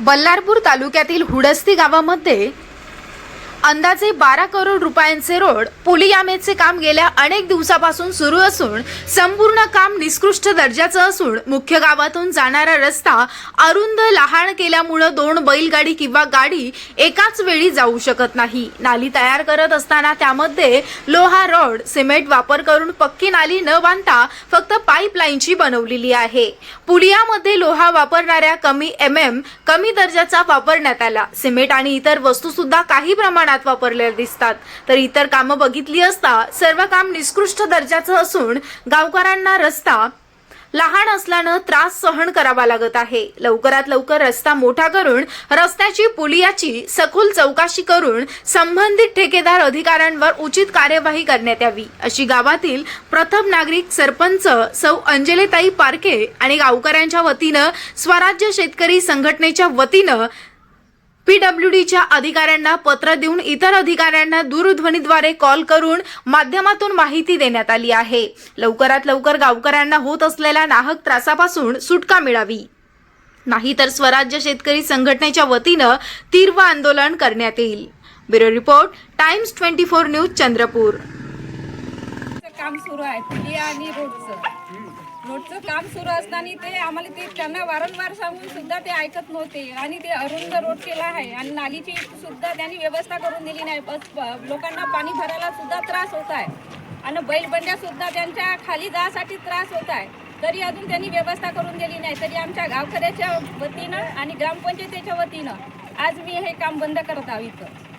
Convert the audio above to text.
बल्लारपूर तालुक्यातील हुडस्ती गावामध्ये अंदाजे बारा करोड रुपयांचे रोड पुलियामेचे काम गेल्या अनेक दिवसापासून सुरू असून संपूर्ण काम निकृष्ट दर्जाचं असून मुख्य गावातून जाणारा रस्ता अरुंद लहान केल्यामुळं दोन बैलगाडी किंवा गाडी एकाच वेळी जाऊ शकत नाही. नाली तयार करत असताना त्यामध्ये लोहा रॉड सिमेंट वापर करून पक्की नाली न बांधता फक्त पाईपलाईनची बनवलेली आहे. पुलियामध्ये लोहा वापरणाऱ्या कमी एम एम कमी दर्जाचा वापरण्यात आला. सिमेंट आणि इतर वस्तू सुद्धा काही प्रमाणात वापरलेल्या दिसतात. तर इतर कामं बघितली असता सर्व काम निकृष्ट दर्जाचं असून गावकऱ्यांना रस्ता लहान असल्यानं त्रास सहन करावा लागत आहे. लवकरात लवकर रस्ता मोठा करून रस्त्याची पुलियाची सखोल चौकशी करून संबंधित ठेकेदार अधिकाऱ्यांवर उचित कार्यवाही करण्यात यावी. अशी गावातील प्रथम नागरिक सरपंच सौ अंजलेताई पारखे आणि गावकऱ्यांच्या वतीनं स्वराज्य शेतकरी संघटनेच्या वतीनं पीडब्ल्यूडीच्या अधिकाऱ्यांना पत्र देऊन इतर अधिकाऱ्यांना दूरध्वनीद्वारे कॉल करून माध्यमातून माहिती देण्यात आली आहे. लवकरात लवकर गावकऱ्यांना होत असलेल्या नाहक त्रासापासून सुटका मिळावी. नाहीतर स्वराज्य शेतकरी संघटनेच्या वतीनं तीव्र आंदोलन करण्यात येईल. Bureau report Times twenty four news Chandrapur. काम सुरू आहे आणि रोडचं. रोडचं काम सुरू असताना ते आम्हाला ते त्यांना वारंवार सांगून सुद्धा ते ऐकत नव्हते. आणि ते अरुंद रोड केला आहे. आणि नालीची सुद्धा त्यांनी व्यवस्था करून दिली नाही. बस प- लोकांना पाणी भरायला सुद्धा त्रास होत आहे. आणि बैलबंड्या सुद्धा त्यांच्या खाली जायसाठी त्रास होत आहे. तरी अजून त्यांनी व्यवस्था करून दिली नाही. तरी आमच्या गावकऱ्याच्या वतीनं आणि ग्रामपंचायतीच्या वतीनं आज मी हे काम बंद करत आहोत इथं.